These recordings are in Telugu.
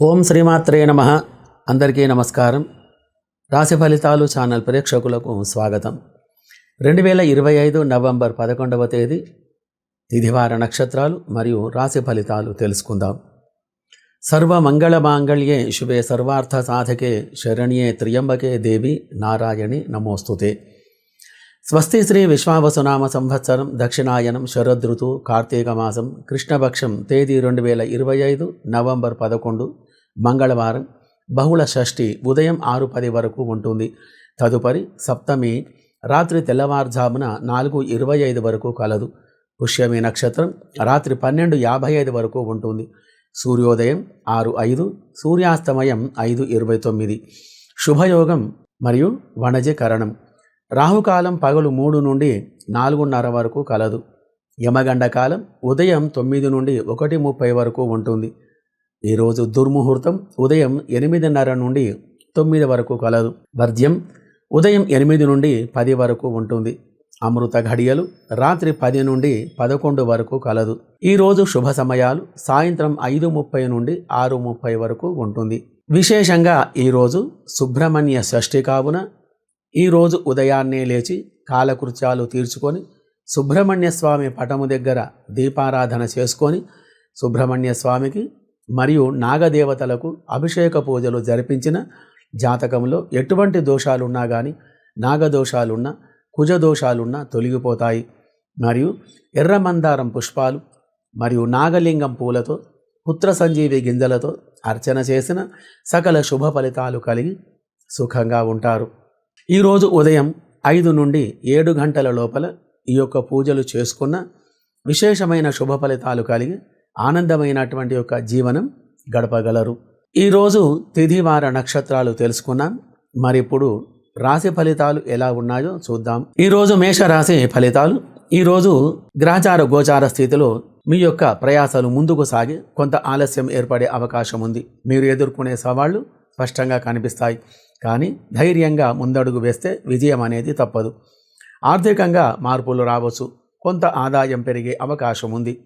ఓం శ్రీమాత్రే నమ. అందరికీ నమస్కారం. రాశి ఫలితాలు ఛానల్ ప్రేక్షకులకు స్వాగతం. రెండు వేల ఇరవై ఐదు నవంబర్ పదకొండవ తేదీ తిథివార నక్షత్రాలు మరియు రాశి ఫలితాలు తెలుసుకుందాం. సర్వ మంగళ మాంగళ్యే శుభే సర్వార్థ సాధకే శరణ్యే త్రియంబకే దేవి నారాయణి నమోస్తుతే. స్వస్తి శ్రీ విశ్వావసునామ సంవత్సరం దక్షిణాయనం శరదృతు కార్తీక మాసం కృష్ణపక్షం తేదీ రెండు వేల ఇరవై ఐదు నవంబర్ పదకొండు మంగళవారం బహుళ షష్ఠి ఉదయం ఆరు పది వరకు ఉంటుంది. తదుపరి సప్తమి రాత్రి తెల్లవారుజామున నాలుగు ఇరవై ఐదు వరకు కలదు. పుష్యమి నక్షత్రం రాత్రి పన్నెండు యాభై ఐదు వరకు ఉంటుంది. సూర్యోదయం ఆరు ఐదు సూర్యాస్తమయం ఐదు ఇరవై తొమ్మిది. శుభయోగం మరియు వణజీకరణం. రాహుకాలం పగలు మూడు నుండి నాలుగున్నర వరకు కలదు. యమగండ కాలం ఉదయం తొమ్మిది నుండి ఒకటి ముప్పై వరకు ఉంటుంది. ఈరోజు దుర్ముహూర్తం ఉదయం ఎనిమిదిన్నర నుండి తొమ్మిది వరకు కలదు. వర్ధ్యం ఉదయం ఎనిమిది నుండి పది వరకు ఉంటుంది. అమృత ఘడియలు రాత్రి పది నుండి పదకొండు వరకు కలదు. ఈరోజు శుభ సమయాలు సాయంత్రం ఐదు ముప్పై నుండి ఆరు ముప్పై వరకు ఉంటుంది. విశేషంగా ఈరోజు సుబ్రహ్మణ్య షష్ఠి కావున ఈరోజు ఉదయాన్నే లేచి కాలకృత్యాలు తీర్చుకొని సుబ్రహ్మణ్య స్వామి పటము దగ్గర దీపారాధన చేసుకొని సుబ్రహ్మణ్య స్వామికి మరియు నాగదేవతలకు అభిషేక పూజలు జరిపించిన జాతకంలో ఎటువంటి దోషాలున్నా కానీ నాగదోషాలున్నా కుజదోషాలున్నా తొలగిపోతాయి. మరియు ఎర్రమందారం పుష్పాలు మరియు నాగలింగం పూలతో పుత్ర సంజీవి గింజలతో అర్చన చేసిన సకల శుభ ఫలితాలు కలిగి సుఖంగా ఉంటారు. ఈరోజు ఉదయం ఐదు నుండి ఏడు గంటల లోపల ఈ యొక్క పూజలు చేసుకున్న విశేషమైన శుభ ఫలితాలు కలిగి ఆనందమైనటువంటి యొక్క జీవనం గడపగలరు. ఈరోజు తిథివార నక్షత్రాలు తెలుసుకున్నాం. మరి ఇప్పుడు రాశి ఫలితాలు ఎలా ఉన్నాయో చూద్దాం. ఈరోజు మేషరాశి ఫలితాలు. ఈరోజు గ్రహచార గోచార స్థితిలో మీ యొక్క ప్రయాసాలు ముందుకు సాగి కొంత ఆలస్యం ఏర్పడే అవకాశం ఉంది. మీరు ఎదుర్కొనే సవాళ్ళు స్పష్టంగా కనిపిస్తాయి. కానీ ధైర్యంగా ముందడుగు వేస్తే విజయం అనేది తప్పదు. ఆర్థికంగా మార్పులు రావచ్చు. కొంత ఆదాయం పెరిగే అవకాశం ఉంది.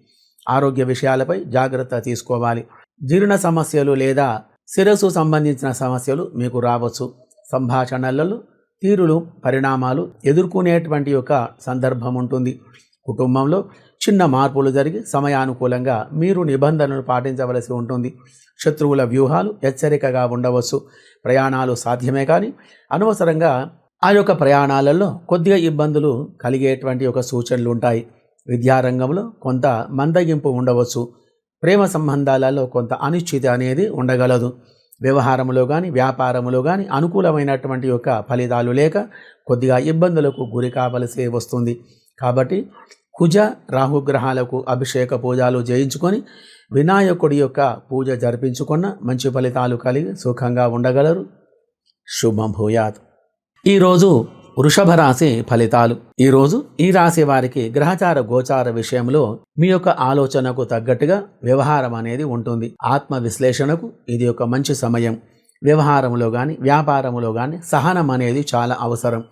ఆరోగ్య విషయాలపై జాగ్రత్త తీసుకోవాలి. జీర్ణ సమస్యలు లేదా శిరస్సు సంబంధించిన సమస్యలు మీకు రావచ్చు. సంభాషణలలో తీరులు పరిణామాలు ఎదుర్కొనేటువంటి యొక్క సందర్భం ఉంటుంది. కుటుంబంలో చిన్న మార్పులు జరిగి సమయానుకూలంగా మీరు నిబంధనలు పాటించవలసి ఉంటుంది. శత్రువుల వ్యూహాలు హెచ్చరికగా ఉండవచ్చు. ప్రయాణాలు సాధ్యమే కానీ అనవసరంగా ఆ యొక్క ప్రయాణాలలో కొద్దిగా ఇబ్బందులు కలిగేటువంటి ఒక సూచనలు ఉంటాయి. విద్యారంగంలో కొంత మందగింపు ఉండవచ్చు. ప్రేమ సంబంధాలలో కొంత అనిశ్చితి అనేది ఉండగలదు. వ్యవహారంలో కానీ వ్యాపారంలో కానీ అనుకూలమైనటువంటి యొక్క ఫలితాలు లేక కొద్దిగా ఇబ్బందులకు గురి కావలసి వస్తుంది. కాబట్టి కుజ రాహుగ్రహాలకు అభిషేక పూజలు చేయించుకొని వినాయకుడి యొక్క పూజ జరిపించుకున్న మంచి ఫలితాలు కలిగి సుఖంగా ఉండగలరు. శుభం భూయాత్. ఈరోజు వృషభ రాశి ఫలితాలు. ఈరోజు ఈ రాశి వారికి గ్రహచార గోచార విషయంలో మీ యొక్క ఆలోచనకు తగ్గట్టుగా వ్యవహారం అనేది ఉంటుంది. ఆత్మ విశ్లేషణకు ఇది ఒక మంచి సమయం. వ్యవహారంలో కానీ వ్యాపారంలో కానీ సహనం అనేది చాలా అవసరం.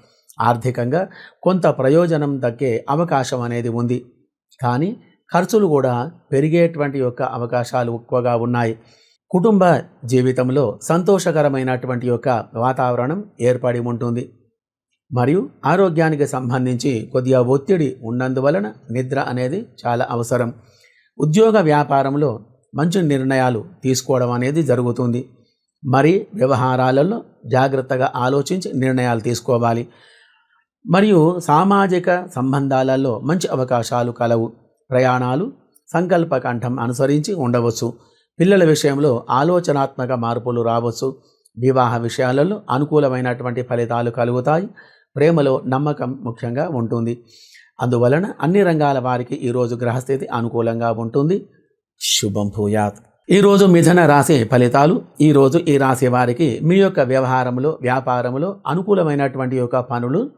ఆర్థికంగా కొంత ప్రయోజనం దక్కే అవకాశం అనేది ఉంది. కానీ ఖర్చులు కూడా పెరిగేటువంటి యొక్క అవకాశాలు ఎక్కువగా ఉన్నాయి. కుటుంబ జీవితంలో సంతోషకరమైనటువంటి యొక్క వాతావరణం ఏర్పడి ఉంటుంది. మరియు ఆరోగ్యానికి సంబంధించి కొద్దిగా ఒత్తిడి ఉన్నందువలన నిద్ర అనేది చాలా అవసరం. ఉద్యోగ వ్యాపారంలో మంచి నిర్ణయాలు తీసుకోవడం అనేది జరుగుతుంది. మరి వ్యవహారాలలో జాగ్రత్తగా ఆలోచించి నిర్ణయాలు తీసుకోవాలి. మరియు సామాజిక సంబంధాలలో మంచి అవకాశాలు కలవు. ప్రయాణాలు సంకల్ప కంఠం అనుసరించి ఉండవచ్చు. పిల్లల విషయంలో ఆలోచనాత్మక మార్పులు రావచ్చు. వివాహ విషయాలలో అనుకూలమైనటువంటి ఫలితాలు కలుగుతాయి. ప్రేమలో నమ్మకం ముఖ్యంగా ఉంటుంది. అందువలన అన్ని రంగాల వారికి ఈరోజు గ్రహస్థితి అనుకూలంగా ఉంటుంది. శుభం భూయాత్. ఈరోజు మిథన రాశి ఫలితాలు ఈరోజు ఈ రాశి వారికి మీ యొక్క వ్యవహారంలో వ్యాపారంలో అనుకూలమైనటువంటి యొక్క పనులు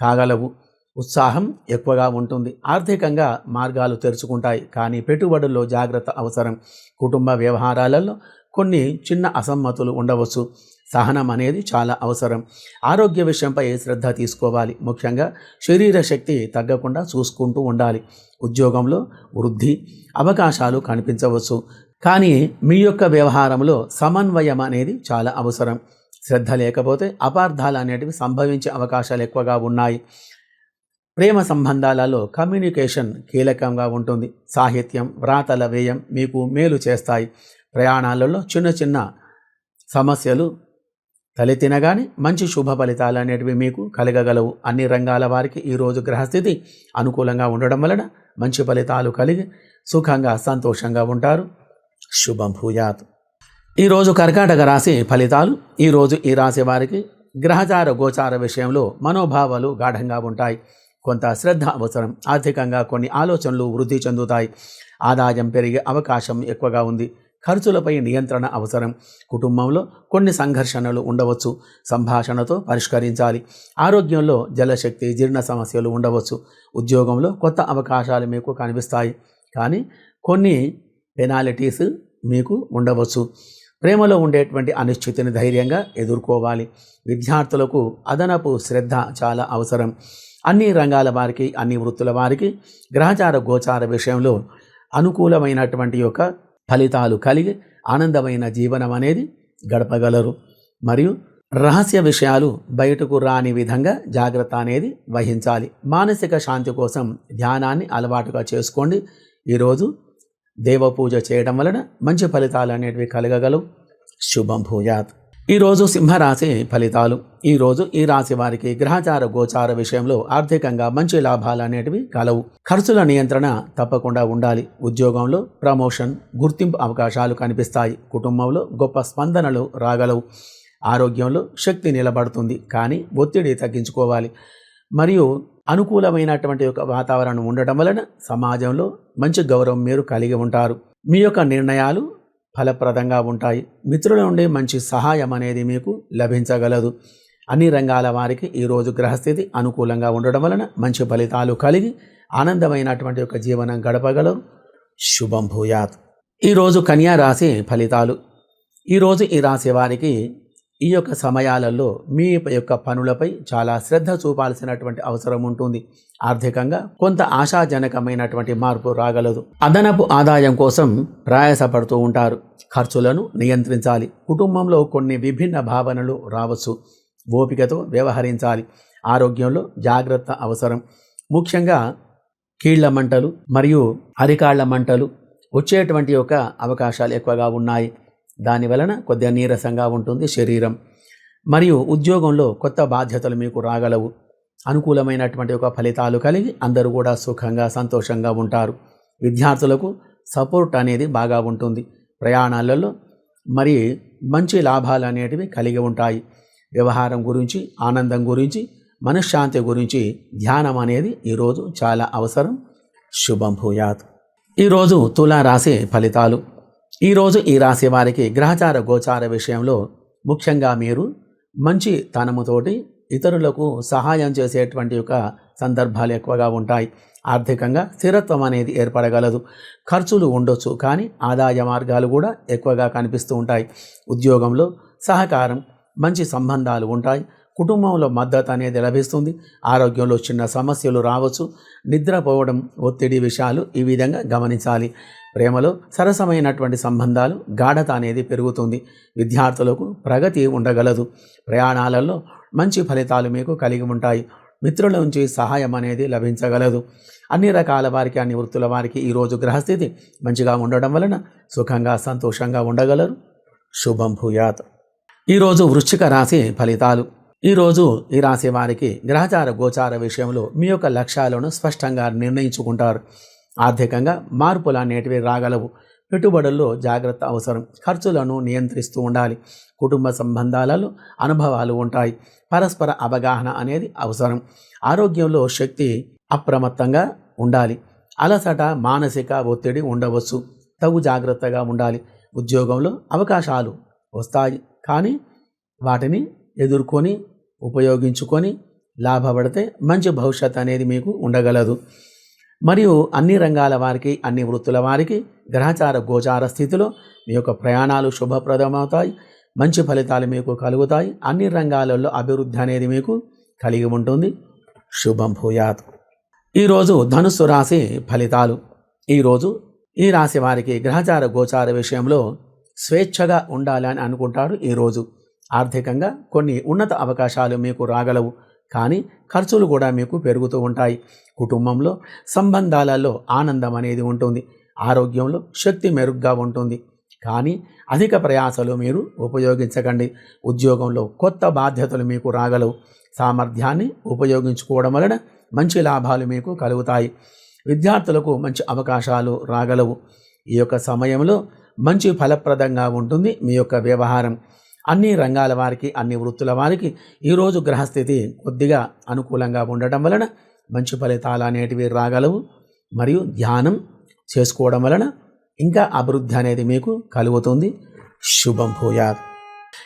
కాగలవు. ఉత్సాహం ఎక్కువగా ఉంటుంది. ఆర్థికంగా మార్గాలు తెరుచుకుంటాయి. కానీ పెట్టుబడుల్లో జాగ్రత్త అవసరం. కుటుంబ వ్యవహారాలలో కొన్ని చిన్న అసమ్మతులు ఉండవచ్చు. సహనం అనేది చాలా అవసరం. ఆరోగ్య విషయంపై శ్రద్ధ తీసుకోవాలి. ముఖ్యంగా శరీర శక్తి తగ్గకుండా చూసుకుంటూ ఉండాలి. ఉద్యోగంలో వృద్ధి అవకాశాలు కనిపించవచ్చు. కానీ మీ యొక్క వ్యవహారంలో సమన్వయం అనేది చాలా అవసరం. శ్రద్ధ లేకపోతే అపార్థాలు అనేటివి సంభవించే అవకాశాలు ఎక్కువగా ఉన్నాయి. ప్రేమ సంబంధాలలో కమ్యూనికేషన్ కీలకంగా ఉంటుంది. సాహిత్యం వ్రాతల వ్యయం మీకు మేలు చేస్తాయి. ప్రయాణాలలో చిన్న చిన్న సమస్యలు తలెత్తినగాని మంచి శుభ ఫలితాలు అనేటివి మీకు కలగగలవు. అన్ని రంగాల వారికి ఈరోజు గ్రహస్థితి అనుకూలంగా ఉండడం వలన మంచి ఫలితాలు కలిగి సుఖంగా సంతోషంగా ఉంటారు. శుభం భూయాత్. ఈరోజు కర్కాటక రాశి ఫలితాలు. ఈరోజు ఈ రాశి వారికి గ్రహచార గోచార విషయంలో మనోభావాలు గాఢంగా ఉంటాయి. కొంత శ్రద్ధ అవసరం. ఆర్థికంగా కొన్ని ఆలోచనలు వృద్ధి చెందుతాయి. ఆదాయం పెరిగే అవకాశం ఎక్కువగా ఉంది. ఖర్చులపై నియంత్రణ అవసరం. కుటుంబంలో కొన్ని సంఘర్షణలు ఉండవచ్చు. సంభాషణతో పరిష్కరించాలి. ఆరోగ్యంలో జలశక్తి జీర్ణ సమస్యలు ఉండవచ్చు. ఉద్యోగంలో కొత్త అవకాశాలు మీకు కనిపిస్తాయి. కానీ కొన్ని పెనాలిటీస్ మీకు ఉండవచ్చు. ప్రేమలో ఉండేటువంటి అనిశ్చితిని ధైర్యంగా ఎదుర్కోవాలి. విద్యార్థులకు అదనపు శ్రద్ధ చాలా అవసరం. అన్ని రంగాల వారికి అన్ని వృత్తుల వారికి గ్రహచార గోచార విషయంలో అనుకూలమైనటువంటి యొక్క ఫలితాలు కలిగి ఆనందమైన జీవనం అనేది గడపగలరు. మరియు రహస్య విషయాలు బయటకు రాని విధంగా జాగ్రత్త అనేది వహించాలి. మానసిక శాంతి కోసం ధ్యానాన్ని అలవాటుగా చేసుకోండి. ఈరోజు దేవపూజ చేయడం వలన మంచి ఫలితాలు అనేటివి కలగగలవు. శుభం భూయాత్. ఈరోజు సింహరాశి ఫలితాలు. ఈరోజు ఈ రాశి వారికి గ్రహచార గోచార విషయంలో ఆర్థికంగా మంచి లాభాలు అనేటివి కలవు. ఖర్చుల నియంత్రణ తప్పకుండా ఉండాలి. ఉద్యోగంలో ప్రమోషన్ గుర్తింపు అవకాశాలు కనిపిస్తాయి. కుటుంబంలో గొప్ప స్పందనలు రాగలవు. ఆరోగ్యంలో శక్తి నిలబడుతుంది. కానీ ఒత్తిడి తగ్గించుకోవాలి. మరియు అనుకూలమైనటువంటి యొక్క వాతావరణం ఉండటం వలన సమాజంలో మంచి గౌరవం మీరు కలిగి ఉంటారు. మీ యొక్క నిర్ణయాలు ఫలప్రదంగా ఉంటాయి. మిత్రుల నుండి మంచి సహాయం అనేది మీకు లభించగలదు. అన్ని రంగాల వారికి ఈరోజు గ్రహస్థితి అనుకూలంగా ఉండడం వలన మంచి ఫలితాలు కలిగి ఆనందమైనటువంటి యొక్క జీవనం గడపగలరు. శుభం భూయాత్. ఈరోజు కన్యా రాశి ఫలితాలు. ఈరోజు ఈ రాశి వారికి ఈ యొక్క సమయాలలో మీ యొక్క పనులపై చాలా శ్రద్ధ చూపాల్సినటువంటి అవసరం ఉంటుంది. ఆర్థికంగా కొంత ఆశాజనకమైనటువంటి మార్పు రాగలదు. అదనపు ఆదాయం కోసం ప్రయాసపడుతూ ఉంటారు. ఖర్చులను నియంత్రించాలి. కుటుంబంలో కొన్ని విభిన్న భావనలు రావచ్చు. ఓపికతో వ్యవహరించాలి. ఆరోగ్యంలో జాగ్రత్త అవసరం. ముఖ్యంగా కీళ్ళ మంటలు మరియు అరికాళ్ళ మంటలు వచ్చేటువంటి యొక్క అవకాశాలు ఎక్కువగా ఉన్నాయి. దాని వలన కొద్దిగా నీరసంగా ఉంటుంది శరీరం. మరియు ఉద్యోగంలో కొత్త బాధ్యతలు మీకు రాగలవు. అనుకూలమైనటువంటి ఒక ఫలితాలు కలిగి అందరూ కూడా సుఖంగా సంతోషంగా ఉంటారు. విద్యార్థులకు సపోర్ట్ అనేది బాగా ఉంటుంది. ప్రయాణాలలో మరి మంచి లాభాలు అనేటివి కలిగి ఉంటాయి. వ్యవహారం గురించి ఆనందం గురించి మనశ్శాంతి గురించి ధ్యానం అనేది ఈరోజు చాలా అవసరం. శుభం భూయాత్. ఈరోజు తులారాశి ఫలితాలు. ఈరోజు ఈ రాశి వారికి గ్రహచార గోచార విషయంలో ముఖ్యంగా మీరు మంచి తనముతోటి ఇతరులకు సహాయం చేసేటువంటి యొక్క సందర్భాలు ఎక్కువగా ఉంటాయి. ఆర్థికంగా స్థిరత్వం అనేది ఏర్పడగలదు. ఖర్చులు ఉండొచ్చు కానీ ఆదాయ మార్గాలు కూడా ఎక్కువగా కనిపిస్తూ ఉంటాయి. ఉద్యోగంలో సహకారం మంచి సంబంధాలు ఉంటాయి. కుటుంబంలో మద్దతు అనేది లభిస్తుంది. ఆరోగ్యంలో చిన్న సమస్యలు రావచ్చు. నిద్రపోవడం ఒత్తిడి విషయాలు ఈ విధంగా గమనించాలి. ప్రేమలో సరసమైనటువంటి సంబంధాలు గాఢత అనేది పెరుగుతుంది. విద్యార్థులకు ప్రగతి ఉండగలదు. ప్రయాణాలలో మంచి ఫలితాలు మీకు కలిగి ఉంటాయి. మిత్రుల నుంచి సహాయం అనేది లభించగలదు. అన్ని రకాల వారికి అన్ని వృత్తుల వారికి ఈరోజు గ్రహస్థితి మంచిగా ఉండడం వలన సుఖంగా సంతోషంగా ఉండగలరు. శుభం భూయాత్. ఈరోజు వృశ్చిక రాశి ఫలితాలు. ఈరోజు ఈ రాశి వారికి గ్రహచార గోచార విషయంలో మీ యొక్క లక్ష్యాలను స్పష్టంగా నిర్ణయించుకుంటారు. ఆర్థికంగా మార్పులు అనేటివి రాగలవు. పెట్టుబడుల్లో జాగ్రత్త అవసరం. ఖర్చులను నియంత్రిస్తూ ఉండాలి. కుటుంబ సంబంధాలలో అనుభవాలు ఉంటాయి. పరస్పర అవగాహన అనేది అవసరం. ఆరోగ్యంలో శక్తి అప్రమత్తంగా ఉండాలి. అలసట మానసిక ఒత్తిడి ఉండవచ్చు. తగు జాగ్రత్తగా ఉండాలి. ఉద్యోగంలో అవకాశాలు వస్తాయి. కానీ వాటిని ఎదుర్కొని ఉపయోగించుకొని లాభపడితే మంచి భవిష్యత్ అనేది మీకు ఉండగలదు. మరియు అన్ని రంగాల వారికి అన్ని వృత్తుల వారికి గ్రహచార గోచార స్థితిలో మీ యొక్క ప్రయాణాలు శుభప్రదమవుతాయి. మంచి ఫలితాలు మీకు కలుగుతాయి. అన్ని రంగాలలో అభివృద్ధి అనేది మీకు కలిగి ఉంటుంది. శుభం భూయాత్. ఈరోజు ధనుస్సు రాశి ఫలితాలు. ఈరోజు ఈ రాశి వారికి గ్రహచార గోచార విషయంలో స్వేచ్ఛగా ఉండాలని అనుకుంటారు ఈరోజు. ఆర్థికంగా కొన్ని ఉన్నత అవకాశాలు మీకు రాగలవు కానీ ఖర్చులు కూడా మీకు పెరుగుతూ ఉంటాయి. కుటుంబంలో సంబంధాలలో ఆనందం అనేది ఉంటుంది. ఆరోగ్యంలో శక్తి మెరుగ్గా ఉంటుంది. కానీ అధిక ప్రయాసలు మీరు ఉపయోగించకండి. ఉద్యోగంలో కొత్త బాధ్యతలు మీకు రాగలవు. సామర్థ్యాన్ని ఉపయోగించుకోవడం వలన మంచి లాభాలు మీకు కలుగుతాయి. విద్యార్థులకు మంచి అవకాశాలు రాగలవు. ఈ యొక్క సమయంలో మంచి ఫలప్రదంగా ఉంటుంది మీ యొక్క వ్యవహారం. అన్ని రంగాల వారికి అన్ని వృత్తుల వారికి ఈరోజు గ్రహస్థితి కొద్దిగా అనుకూలంగా ఉండటం వలన మంచి ఫలితాలు అనేటివి రాగలవు. మరియు ధ్యానం చేసుకోవడం వలన ఇంకా అభివృద్ధి అనేది మీకు కలుగుతుంది. శుభం భూయాత్.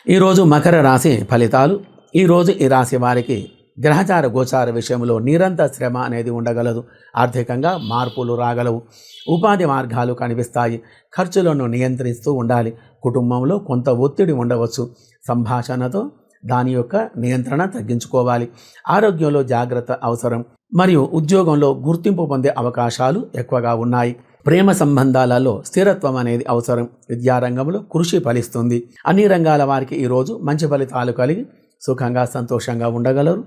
ఈరోజు మకర రాశి ఫలితాలు. ఈరోజు ఈ రాశి వారికి గ్రహచార గోచార విషయంలో నిరంతర శ్రమ అనేది ఉండగలదు. ఆర్థికంగా మార్పులు రాగలవు. ఉపాధి మార్గాలు కనిపిస్తాయి. ఖర్చులను నియంత్రిస్తూ ఉండాలి. కుటుంబంలో కొంత ఒత్తిడి ఉండవచ్చు. సంభాషణతో దాని యొక్క నియంత్రణ తగ్గించుకోవాలి. ఆరోగ్యంలో జాగ్రత్త అవసరం. మరియు ఉద్యోగంలో గుర్తింపు పొందే అవకాశాలు ఎక్కువగా ఉన్నాయి. ప్రేమ సంబంధాలలో స్థిరత్వం అనేది అవసరం. విద్యారంగంలో కృషి ఫలిస్తుంది. అన్ని రంగాల వారికి ఈరోజు మంచి ఫలితాలు కలిగి సుఖంగా సంతోషంగా ఉండగలరు.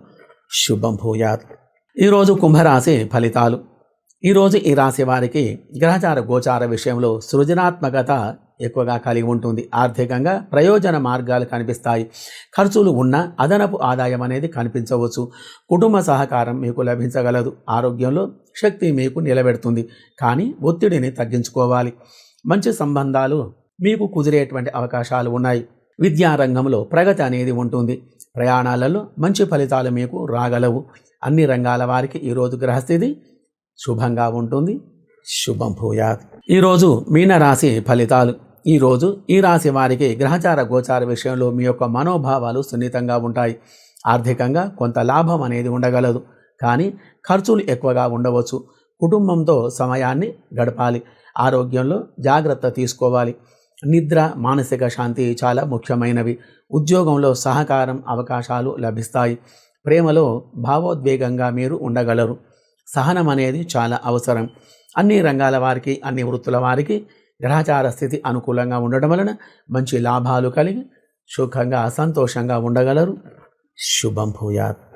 శుభం భూయాత్. ఈరోజు కుంభరాశి ఫలితాలు. ఈరోజు ఈ రాశి వారికి గ్రహచార గోచార విషయంలో సృజనాత్మకత ఎక్కువగా కలిగి ఉంటుంది. ఆర్థికంగా ప్రయోజన మార్గాలు కనిపిస్తాయి. ఖర్చులు ఉన్న అదనపు ఆదాయం అనేది కనిపించవచ్చు. కుటుంబ సహకారం మీకు లభించగలదు. ఆరోగ్యంలో శక్తి మీకు నిలబెడుతుంది. కానీ ఒత్తిడిని తగ్గించుకోవాలి. మంచి సంబంధాలు మీకు కుదిరేటువంటి అవకాశాలు ఉన్నాయి. విద్యారంగంలో ప్రగతి అనేది ఉంటుంది. ప్రయాణాలలో మంచి ఫలితాలు మీకు రాగలవు. అన్ని రంగాల వారికి ఈరోజు గ్రహస్థితి శుభంగా ఉంటుంది. శుభం భూయాత్. ఈరోజు మీనరాశి ఫలితాలు. ఈరోజు ఈ రాశి వారికి గ్రహచార గోచార విషయంలో మీ యొక్క మనోభావాలు సున్నితంగా ఉంటాయి. ఆర్థికంగా కొంత లాభం అనేది ఉండగలదు. కానీ ఖర్చులు ఎక్కువగా ఉండవచ్చు. కుటుంబంతో సమయాన్ని గడపాలి. ఆరోగ్యంలో జాగ్రత్త తీసుకోవాలి. నిద్ర మానసిక శాంతి చాలా ముఖ్యమైనవి. ఉద్యోగంలో సహకారం అవకాశాలు లభిస్తాయి. ప్రేమలో భావోద్వేగంగా మీరు ఉండగలరు. సహనం అనేది చాలా అవసరం. అన్ని రంగాల వారికి అన్ని వృత్తుల వారికి గ్రహచార స్థితి అనుకూలంగా ఉండడం వలన మంచి లాభాలు కలిగి సుఖంగా సంతోషంగా ఉండగలరు. శుభం భూయాత్.